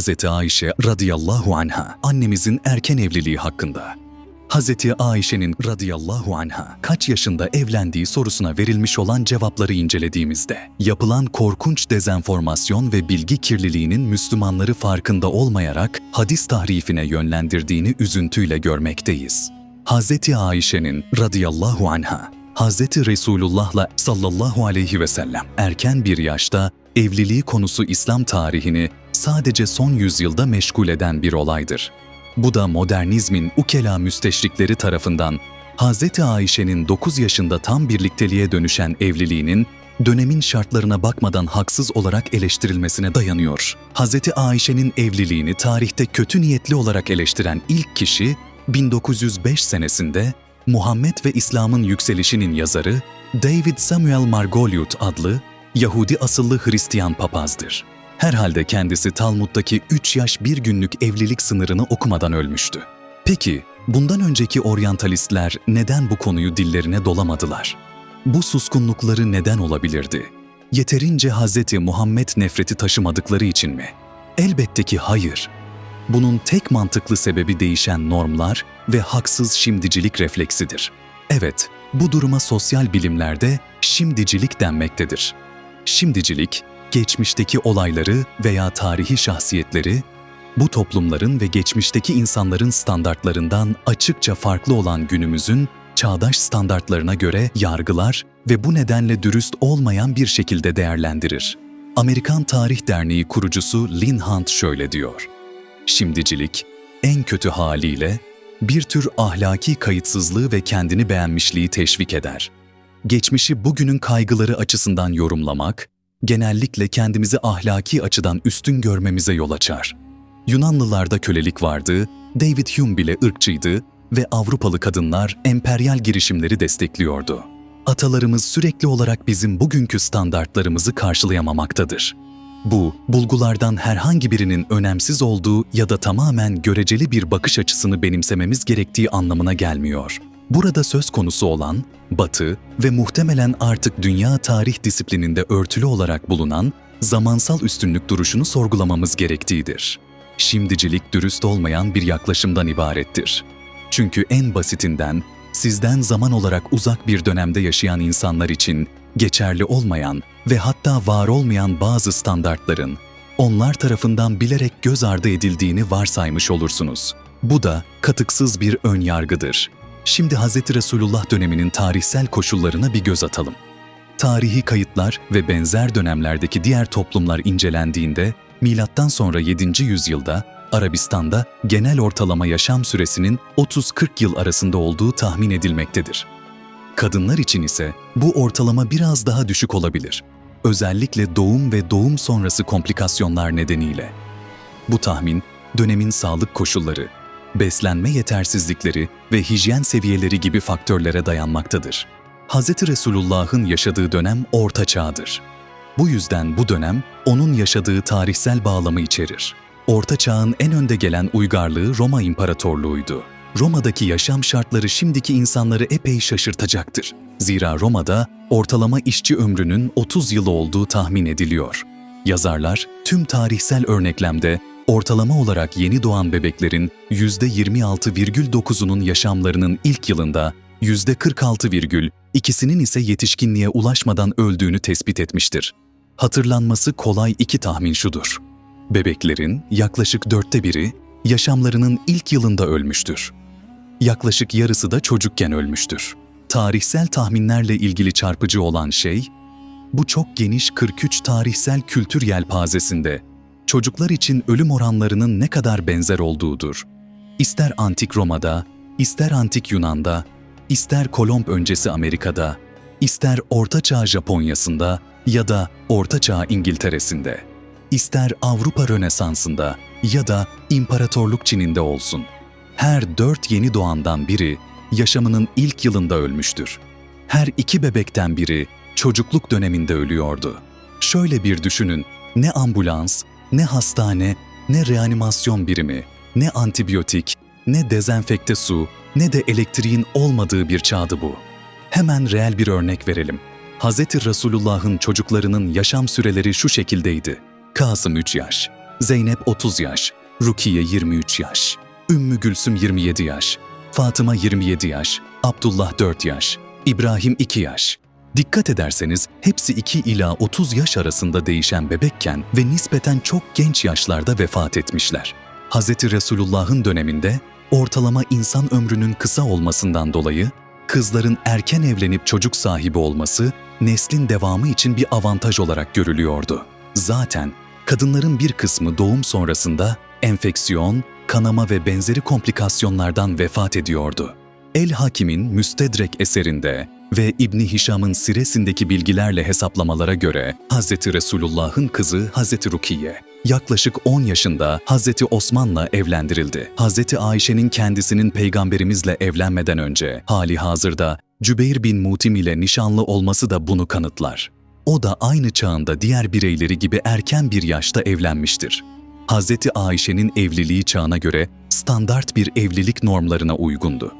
Hazreti Ayşe radıyallahu anha annemizin erken evliliği hakkında. Hazreti Ayşe'nin radıyallahu anha kaç yaşında evlendiği sorusuna verilmiş olan cevapları incelediğimizde yapılan korkunç dezenformasyon ve bilgi kirliliğinin Müslümanları farkında olmayarak hadis tahrifine yönlendirdiğini üzüntüyle görmekteyiz. Hazreti Ayşe'nin radıyallahu anha Hazreti Resulullah'la sallallahu aleyhi ve sellem erken bir yaşta evliliği konusu İslam tarihini sadece son yüzyılda meşgul eden bir olaydır. Bu da modernizmin ukela müsteşrikleri tarafından Hazreti Ayşe'nin 9 yaşında tam birlikteliğe dönüşen evliliğinin dönemin şartlarına bakmadan haksız olarak eleştirilmesine dayanıyor. Hazreti Ayşe'nin evliliğini tarihte kötü niyetli olarak eleştiren ilk kişi 1905 senesinde Muhammed ve İslam'ın Yükselişinin yazarı David Samuel Margoliouth adlı Yahudi asıllı Hristiyan papazdır. Herhalde kendisi Talmud'daki 3 yaş 1 günlük evlilik sınırını okumadan ölmüştü. Peki, bundan önceki oryantalistler neden bu konuyu dillerine dolamadılar? Bu suskunlukları neden olabilirdi? Yeterince Hz. Muhammed nefreti taşımadıkları için mi? Elbette ki hayır. Bunun tek mantıklı sebebi değişen normlar ve haksız şimdicilik refleksidir. Evet, bu duruma sosyal bilimlerde şimdicilik denmektedir. Şimdicilik, geçmişteki olayları veya tarihi şahsiyetleri, bu toplumların ve geçmişteki insanların standartlarından açıkça farklı olan günümüzün çağdaş standartlarına göre yargılar ve bu nedenle dürüst olmayan bir şekilde değerlendirir. Amerikan Tarih Derneği kurucusu Lynn Hunt şöyle diyor. Şimdicilik, en kötü haliyle bir tür ahlaki kayıtsızlığı ve kendini beğenmişliği teşvik eder. Geçmişi bugünün kaygıları açısından yorumlamak, genellikle kendimizi ahlaki açıdan üstün görmemize yol açar. Yunanlılarda kölelik vardı, David Hume bile ırkçıydı ve Avrupalı kadınlar emperyal girişimleri destekliyordu. Atalarımız sürekli olarak bizim bugünkü standartlarımızı karşılayamamaktadır. Bu, bulgulardan herhangi birinin önemsiz olduğu ya da tamamen göreceli bir bakış açısını benimsememiz gerektiği anlamına gelmiyor. Burada söz konusu olan, Batı ve muhtemelen artık dünya tarih disiplininde örtülü olarak bulunan zamansal üstünlük duruşunu sorgulamamız gerektiğidir. Şimdicilik dürüst olmayan bir yaklaşımdan ibarettir. Çünkü en basitinden sizden zaman olarak uzak bir dönemde yaşayan insanlar için geçerli olmayan ve hatta var olmayan bazı standartların onlar tarafından bilerek göz ardı edildiğini varsaymış olursunuz. Bu da katıksız bir ön yargıdır. Şimdi Hz. Resulullah döneminin tarihsel koşullarına bir göz atalım. Tarihi kayıtlar ve benzer dönemlerdeki diğer toplumlar incelendiğinde milattan sonra 7. yüzyılda Arabistan'da genel ortalama yaşam süresinin 30-40 yıl arasında olduğu tahmin edilmektedir. Kadınlar için ise bu ortalama biraz daha düşük olabilir. Özellikle doğum ve doğum sonrası komplikasyonlar nedeniyle. Bu tahmin, dönemin sağlık koşulları, beslenme yetersizlikleri ve hijyen seviyeleri gibi faktörlere dayanmaktadır. Hz. Resulullah'ın yaşadığı dönem Orta Çağ'dır. Bu yüzden bu dönem onun yaşadığı tarihsel bağlamı içerir. Orta Çağ'ın en önde gelen uygarlığı Roma İmparatorluğu'ydu. Roma'daki yaşam şartları şimdiki insanları epey şaşırtacaktır. Zira Roma'da ortalama işçi ömrünün 30 yıl olduğu tahmin ediliyor. Yazarlar tüm tarihsel örneklemde ortalama olarak yeni doğan bebeklerin %26,9'unun yaşamlarının ilk yılında %46,2'sinin ise yetişkinliğe ulaşmadan öldüğünü tespit etmiştir. Hatırlanması kolay iki tahmin şudur. Bebeklerin yaklaşık dörtte biri yaşamlarının ilk yılında ölmüştür. Yaklaşık yarısı da çocukken ölmüştür. Tarihsel tahminlerle ilgili çarpıcı olan şey, bu çok geniş 43 tarihsel kültür yelpazesinde çocuklar için ölüm oranlarının ne kadar benzer olduğudur. İster Antik Roma'da, ister Antik Yunan'da, ister Kolomb öncesi Amerika'da, ister Orta Çağ Japonya'sında ya da Orta Çağ İngiltere'sinde, ister Avrupa Rönesansı'nda ya da İmparatorluk Çin'inde olsun. Her dört yeni doğandan biri yaşamının ilk yılında ölmüştür. Her iki bebekten biri çocukluk döneminde ölüyordu. Şöyle bir düşünün, ne ambulans, ne hastane, ne reanimasyon birimi, ne antibiyotik, ne dezenfekte su, ne de elektriğin olmadığı bir çağdı bu. Hemen reel bir örnek verelim. Hz. Resulullah'ın çocuklarının yaşam süreleri şu şekildeydi. Kasım 3 yaş, Zeynep 30 yaş, Rukiye 23 yaş, Ümmü Gülsüm 27 yaş, Fatıma 27 yaş, Abdullah 4 yaş, İbrahim 2 yaş. Dikkat ederseniz hepsi 2 ila 30 yaş arasında değişen bebekken ve nispeten çok genç yaşlarda vefat etmişler. Hz. Resulullah'ın döneminde ortalama insan ömrünün kısa olmasından dolayı kızların erken evlenip çocuk sahibi olması neslin devamı için bir avantaj olarak görülüyordu. Zaten kadınların bir kısmı doğum sonrasında enfeksiyon, kanama ve benzeri komplikasyonlardan vefat ediyordu. El Hakim'in Müstedrek eserinde ve İbni Hişam'ın siresindeki bilgilerle hesaplamalara göre Hz. Resulullah'ın kızı Hz. Rukiye yaklaşık 10 yaşında Hz. Osman'la evlendirildi. Hz. Ayşe'nin kendisinin peygamberimizle evlenmeden önce hali hazırda Cübeyr bin Mutim ile nişanlı olması da bunu kanıtlar. O da aynı çağında diğer bireyleri gibi erken bir yaşta evlenmiştir. Hz. Ayşe'nin evliliği çağına göre standart bir evlilik normlarına uygundu.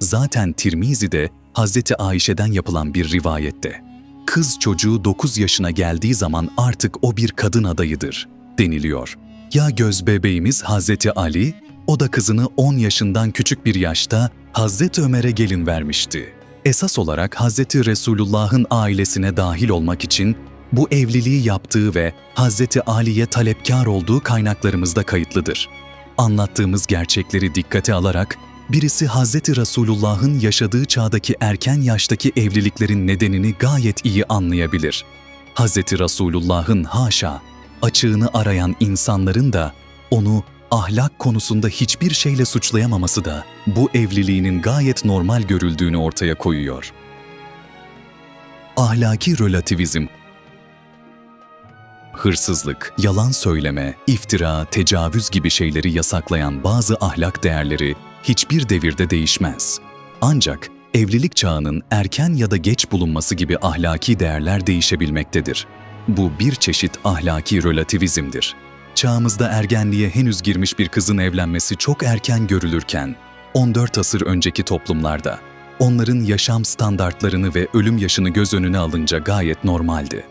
Zaten Tirmizi'de Hz. Ayşe'den yapılan bir rivayette kız çocuğu 9 yaşına geldiği zaman artık o bir kadın adayıdır deniliyor. Ya göz bebeğimiz Hazreti Ali, o da kızını 10 yaşından küçük bir yaşta Hazreti Ömer'e gelin vermişti. Esas olarak Hazreti Resulullah'ın ailesine dahil olmak için bu evliliği yaptığı ve Hazreti Ali'ye talepkar olduğu kaynaklarımızda kayıtlıdır. Anlattığımız gerçekleri dikkate alarak birisi Hazreti Resulullah'ın yaşadığı çağdaki erken yaştaki evliliklerin nedenini gayet iyi anlayabilir. Hazreti Resulullah'ın haşa açığını arayan insanların da onu ahlak konusunda hiçbir şeyle suçlayamaması da bu evliliğinin gayet normal görüldüğünü ortaya koyuyor. Ahlaki relativizm hırsızlık, yalan söyleme, iftira, tecavüz gibi şeyleri yasaklayan bazı ahlak değerleri hiçbir devirde değişmez. Ancak evlilik çağının erken ya da geç bulunması gibi ahlaki değerler değişebilmektedir. Bu bir çeşit ahlaki relativizmdir. Çağımızda ergenliğe henüz girmiş bir kızın evlenmesi çok erken görülürken, 14 asır önceki toplumlarda onların yaşam standartlarını ve ölüm yaşını göz önüne alınca gayet normaldi.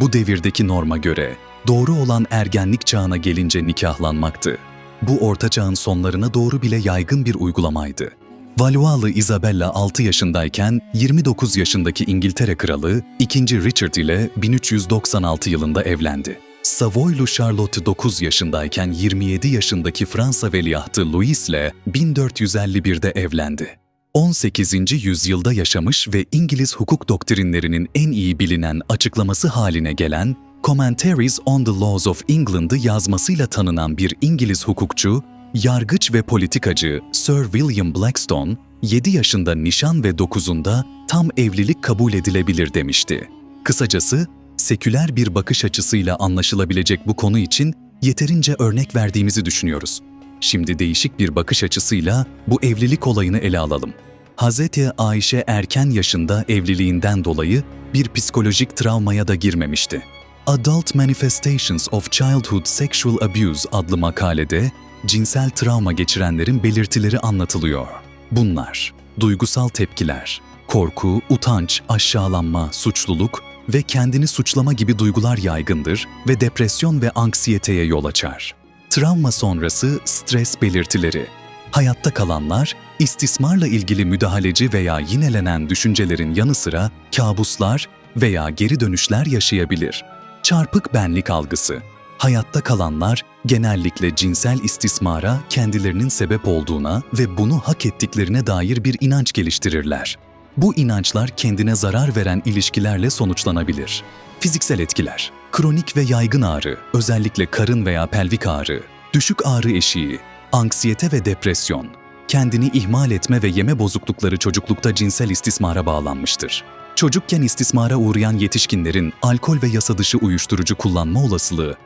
Bu devirdeki norma göre doğru olan ergenlik çağına gelince nikahlanmaktı. Bu orta çağın sonlarına doğru bile yaygın bir uygulamaydı. Valois'lı Isabella 6 yaşındayken 29 yaşındaki İngiltere Kralı 2. Richard ile 1396 yılında evlendi. Savoylu Charlotte 9 yaşındayken 27 yaşındaki Fransa veliahtı Louis ile 1451'de evlendi. 18. yüzyılda yaşamış ve İngiliz hukuk doktrinlerinin en iyi bilinen açıklaması haline gelen Commentaries on the Laws of England'ı yazmasıyla tanınan bir İngiliz hukukçu, yargıç ve politikacı Sir William Blackstone, 7 yaşında nişan ve 9'unda tam evlilik kabul edilebilir demişti. Kısacası, seküler bir bakış açısıyla anlaşılabilecek bu konu için yeterince örnek verdiğimizi düşünüyoruz. Şimdi değişik bir bakış açısıyla bu evlilik olayını ele alalım. Hz. Ayşe erken yaşında evliliğinden dolayı bir psikolojik travmaya da girmemişti. Adult Manifestations of Childhood Sexual Abuse adlı makalede cinsel travma geçirenlerin belirtileri anlatılıyor. Bunlar, duygusal tepkiler, korku, utanç, aşağılanma, suçluluk ve kendini suçlama gibi duygular yaygındır ve depresyon ve anksiyeteye yol açar. Travma sonrası stres belirtileri. Hayatta kalanlar, istismarla ilgili müdahaleci veya yinelenen düşüncelerin yanı sıra kabuslar veya geri dönüşler yaşayabilir. Çarpık benlik algısı. Hayatta kalanlar genellikle cinsel istismara kendilerinin sebep olduğuna ve bunu hak ettiklerine dair bir inanç geliştirirler. Bu inançlar kendine zarar veren ilişkilerle sonuçlanabilir. Fiziksel etkiler, kronik ve yaygın ağrı, özellikle karın veya pelvik ağrı, düşük ağrı eşiği, anksiyete ve depresyon, kendini ihmal etme ve yeme bozuklukları çocuklukta cinsel istismara bağlanmıştır. Çocukken istismara uğrayan yetişkinlerin alkol ve yasa dışı uyuşturucu kullanma olasılığı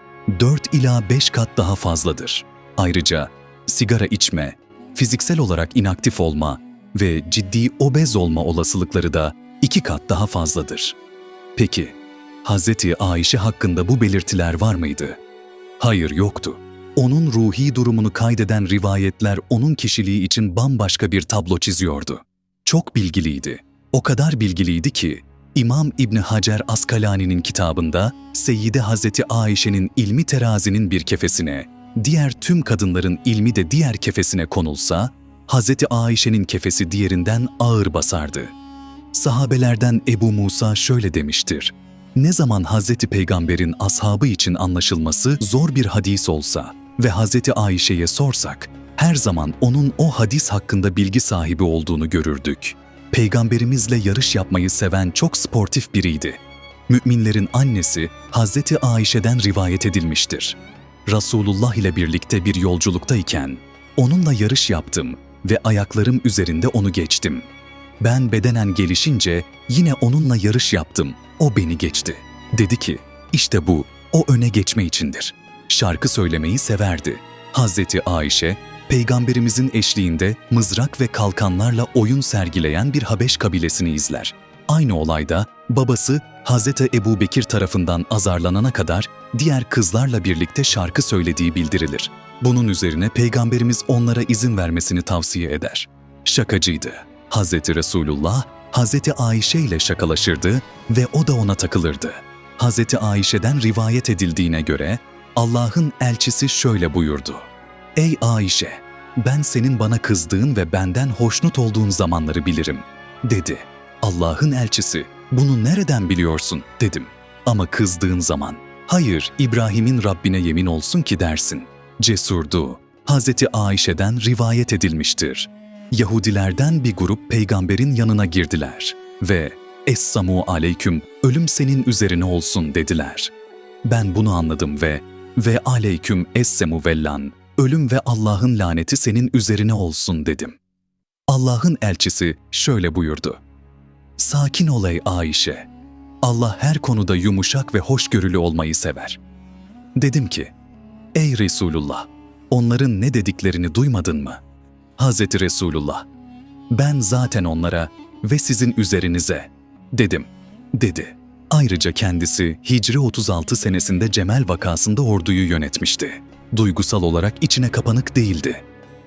4 ila 5 kat daha fazladır. Ayrıca sigara içme, fiziksel olarak inaktif olma ve ciddi obez olma olasılıkları da 2 kat daha fazladır. Peki, Hz. Ayşe hakkında bu belirtiler var mıydı? Hayır yoktu. Onun ruhi durumunu kaydeden rivayetler onun kişiliği için bambaşka bir tablo çiziyordu. Çok bilgiliydi. O kadar bilgiliydi ki İmam İbni Hacer Askalani'nin kitabında Seyyide Hazreti Ayşe'nin ilmi terazinin bir kefesine, diğer tüm kadınların ilmi de diğer kefesine konulsa, Hazreti Ayşe'nin kefesi diğerinden ağır basardı. Sahabelerden Ebu Musa şöyle demiştir. Ne zaman Hazreti Peygamber'in ashabı için anlaşılması zor bir hadis olsa ve Hazreti Ayşe'ye sorsak, her zaman onun o hadis hakkında bilgi sahibi olduğunu görürdük. Peygamberimizle yarış yapmayı seven çok sportif biriydi. Müminlerin annesi Hazreti Ayşe'den rivayet edilmiştir. Resulullah ile birlikte bir yolculuktayken onunla yarış yaptım ve ayaklarım üzerinde onu geçtim. Ben bedenen gelişince yine onunla yarış yaptım. O beni geçti. Dedi ki, işte bu, o öne geçme içindir. Şarkı söylemeyi severdi. Hazreti Ayşe, Peygamberimizin eşliğinde mızrak ve kalkanlarla oyun sergileyen bir Habeş kabilesini izler. Aynı olayda babası Hazreti Ebu Bekir tarafından azarlanana kadar diğer kızlarla birlikte şarkı söylediği bildirilir. Bunun üzerine Peygamberimiz onlara izin vermesini tavsiye eder. Şakacıydı. Hazreti Resulullah, Hazreti Ayşe ile şakalaşırdı ve o da ona takılırdı. Hazreti Ayşe'den rivayet edildiğine göre Allah'ın elçisi şöyle buyurdu. Ey Ayşe, ben senin bana kızdığın ve benden hoşnut olduğun zamanları bilirim, dedi. Allah'ın elçisi, bunu nereden biliyorsun, dedim. Ama kızdığın zaman, hayır İbrahim'in Rabbine yemin olsun ki dersin. Cesurdu. Hazreti Ayşe'den rivayet edilmiştir. Yahudilerden bir grup peygamberin yanına girdiler ve Essamu aleyküm, ölüm senin üzerine olsun dediler. Ben bunu anladım ve ve aleyküm essemu vellan, ölüm ve Allah'ın laneti senin üzerine olsun dedim. Allah'ın elçisi şöyle buyurdu. Sakin ol ey Ayşe. Allah her konuda yumuşak ve hoşgörülü olmayı sever. Dedim ki, ey Resulullah, onların ne dediklerini duymadın mı? Hazreti Resulullah, ben zaten onlara ve sizin üzerinize dedim, dedi. Ayrıca kendisi Hicri 36 senesinde Cemel vakasında orduyu yönetmişti. Duygusal olarak içine kapanık değildi.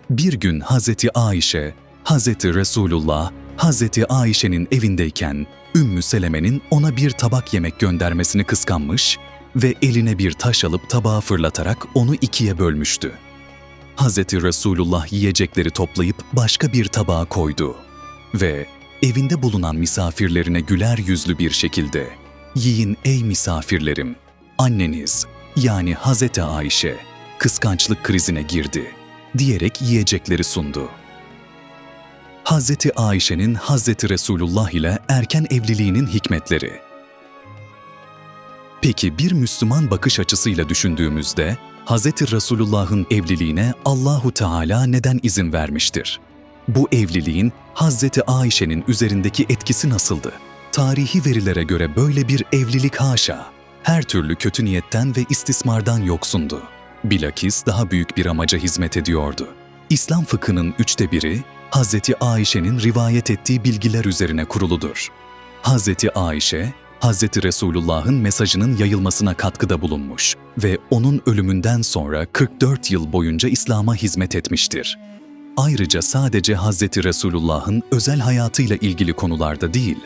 Bir gün Hazreti Ayşe, Hazreti Resulullah, Hazreti Ayşe'nin evindeyken Ümmü Seleme'nin ona bir tabak yemek göndermesini kıskanmış ve eline bir taş alıp tabağı fırlatarak onu ikiye bölmüştü. Hazreti Resulullah yiyecekleri toplayıp başka bir tabağa koydu ve evinde bulunan misafirlerine güler yüzlü bir şekilde "Yiyin ey misafirlerim. Anneniz yani Hazreti Ayşe kıskançlık krizine girdi." diyerek yiyecekleri sundu. Hazreti Ayşe'nin Hazreti Resulullah ile erken evliliğinin hikmetleri. Peki bir Müslüman bakış açısıyla düşündüğümüzde Hazreti Resulullah'ın evliliğine Allahu Teala neden izin vermiştir? Bu evliliğin Hazreti Ayşe'nin üzerindeki etkisi nasıldı? Tarihi verilere göre böyle bir evlilik haşa, her türlü kötü niyetten ve istismardan yoksundu. Bilakis daha büyük bir amaca hizmet ediyordu. İslam fıkhının üçte biri, Hazreti Ayşe'nin rivayet ettiği bilgiler üzerine kuruludur. Hazreti Ayşe, Hazreti Resulullah'ın mesajının yayılmasına katkıda bulunmuş ve onun ölümünden sonra 44 yıl boyunca İslam'a hizmet etmiştir. Ayrıca sadece Hazreti Resulullah'ın özel hayatıyla ilgili konularda değil,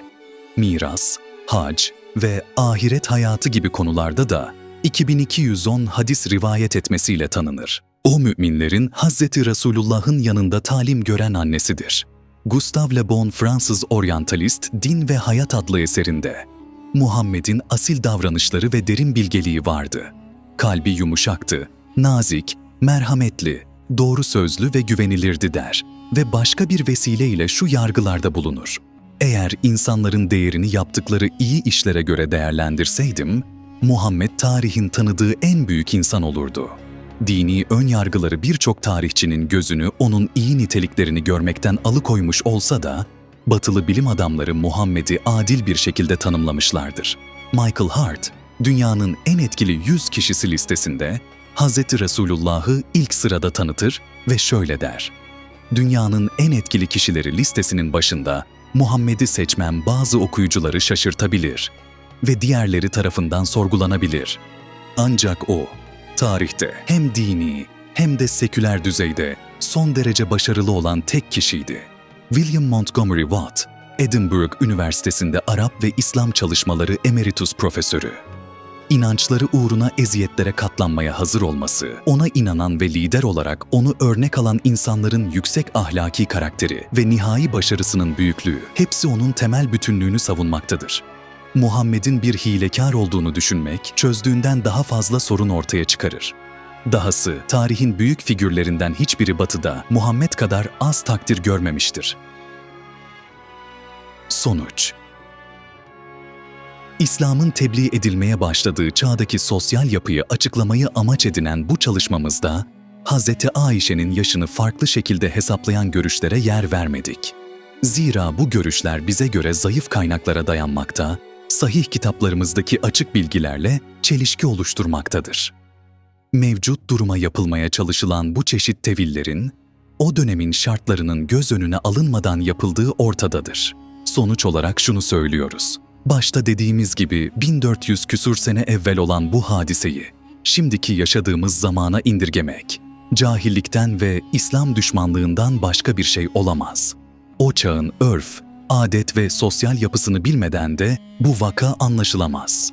miras, hac ve ahiret hayatı gibi konularda da 2210 hadis rivayet etmesiyle tanınır. O müminlerin Hazreti Resulullah'ın yanında talim gören annesidir. Gustave Le Bon Fransız oryantalist Din ve Hayat adlı eserinde Muhammed'in asil davranışları ve derin bilgeliği vardı. Kalbi yumuşaktı, nazik, merhametli, doğru sözlü ve güvenilirdi der ve başka bir vesileyle şu yargılarda bulunur. Eğer insanların değerini yaptıkları iyi işlere göre değerlendirseydim, Muhammed tarihin tanıdığı en büyük insan olurdu. Dini ön yargıları birçok tarihçinin gözünü onun iyi niteliklerini görmekten alıkoymuş olsa da, batılı bilim adamları Muhammed'i adil bir şekilde tanımlamışlardır. Michael Hart, dünyanın en etkili 100 kişisi listesinde Hz. Resulullah'ı ilk sırada tanıtır ve şöyle der. Dünyanın en etkili kişileri listesinin başında Muhammed'i seçmem bazı okuyucuları şaşırtabilir ve diğerleri tarafından sorgulanabilir. Ancak o, tarihte hem dini hem de seküler düzeyde son derece başarılı olan tek kişiydi. William Montgomery Watt, Edinburgh Üniversitesi'nde Arap ve İslam çalışmaları emeritus profesörü. İnançları uğruna eziyetlere katlanmaya hazır olması, ona inanan ve lider olarak onu örnek alan insanların yüksek ahlaki karakteri ve nihai başarısının büyüklüğü hepsi onun temel bütünlüğünü savunmaktadır. Muhammed'in bir hilekar olduğunu düşünmek, çözdüğünden daha fazla sorun ortaya çıkarır. Dahası tarihin büyük figürlerinden hiçbiri batıda Muhammed kadar az takdir görmemiştir. Sonuç İslam'ın tebliğ edilmeye başladığı çağdaki sosyal yapıyı açıklamayı amaç edinen bu çalışmamızda Hz. Ayşe'nin yaşını farklı şekilde hesaplayan görüşlere yer vermedik. Zira bu görüşler bize göre zayıf kaynaklara dayanmakta, sahih kitaplarımızdaki açık bilgilerle çelişki oluşturmaktadır. Mevcut duruma yapılmaya çalışılan bu çeşit tevillerin, o dönemin şartlarının göz önüne alınmadan yapıldığı ortadadır. Sonuç olarak şunu söylüyoruz. Başta dediğimiz gibi 1400 küsur sene evvel olan bu hadiseyi şimdiki yaşadığımız zamana indirgemek, cahillikten ve İslam düşmanlığından başka bir şey olamaz. O çağın örf, adet ve sosyal yapısını bilmeden de bu vaka anlaşılamaz.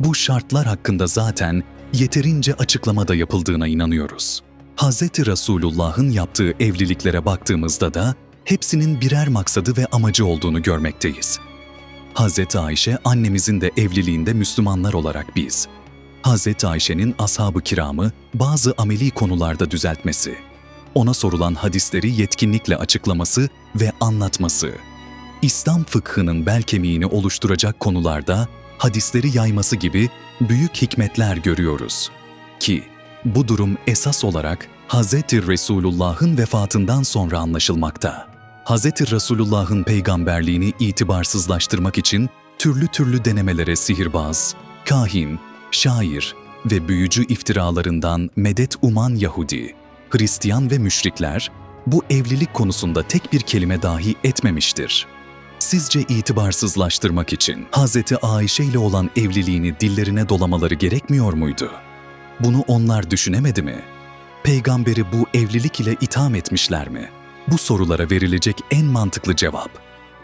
Bu şartlar hakkında zaten yeterince açıklama da yapıldığına inanıyoruz. Hz. Resulullah'ın yaptığı evliliklere baktığımızda da hepsinin birer maksadı ve amacı olduğunu görmekteyiz. Hz. Ayşe annemizin de evliliğinde Müslümanlar olarak biz. Hz. Ayşe'nin ashab-ı kiramı bazı ameli konularda düzeltmesi, ona sorulan hadisleri yetkinlikle açıklaması ve anlatması, İslam fıkhının bel kemiğini oluşturacak konularda hadisleri yayması gibi büyük hikmetler görüyoruz. Ki bu durum esas olarak Hz. Resulullah'ın vefatından sonra anlaşılmakta. Hz. Resulullah'ın peygamberliğini itibarsızlaştırmak için türlü türlü denemelere sihirbaz, kahin, şair ve büyücü iftiralarından medet uman Yahudi, Hristiyan ve müşrikler bu evlilik konusunda tek bir kelime dahi etmemiştir. Sizce itibarsızlaştırmak için Hz. Ayşe ile olan evliliğini dillerine dolamaları gerekmiyor muydu? Bunu onlar düşünemedi mi? Peygamberi bu evlilik ile itham etmişler mi? Bu sorulara verilecek en mantıklı cevap,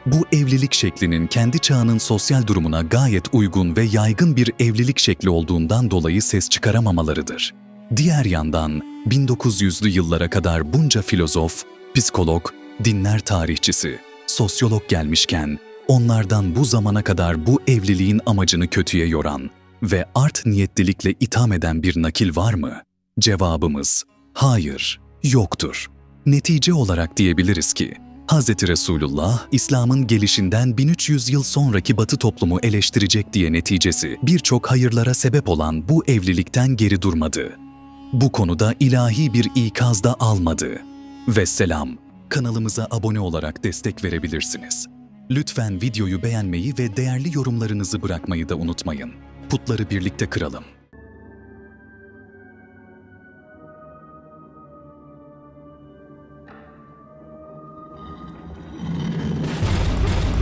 bu evlilik şeklinin kendi çağının sosyal durumuna gayet uygun ve yaygın bir evlilik şekli olduğundan dolayı ses çıkaramamalarıdır. Diğer yandan 1900'lü yıllara kadar bunca filozof, psikolog, dinler tarihçisi, sosyolog gelmişken onlardan bu zamana kadar bu evliliğin amacını kötüye yoran ve art niyetlilikle itham eden bir nakil var mı? Cevabımız hayır, yoktur. Netice olarak diyebiliriz ki Hz. Resulullah, İslam'ın gelişinden 1300 yıl sonraki Batı toplumu eleştirecek diye neticesi birçok hayırlara sebep olan bu evlilikten geri durmadı. Bu konuda ilahi bir ikaz da almadı. Vesselam, kanalımıza abone olarak destek verebilirsiniz. Lütfen videoyu beğenmeyi ve değerli yorumlarınızı bırakmayı da unutmayın. Putları birlikte kıralım.